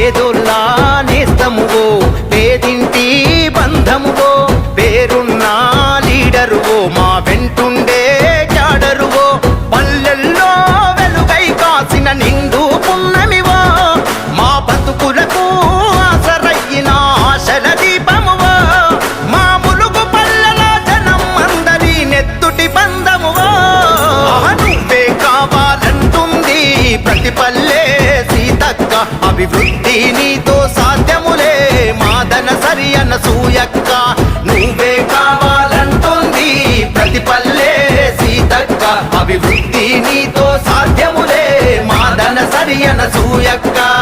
పేదోళ్ళ నేస్తమువో పేదింటి బంధమువో పేరున్న లీడరువో మా వెంటుండే అభివృద్ధి నీతో సాధ్యములే. మాదన సరి అన్న సూయక్క నువ్వే కావాలంటుంది ప్రతి పల్లె సీతక్క. అభివృద్ధి నీతో సాధ్యములే. మాదన సరి అన్న సూయక్క.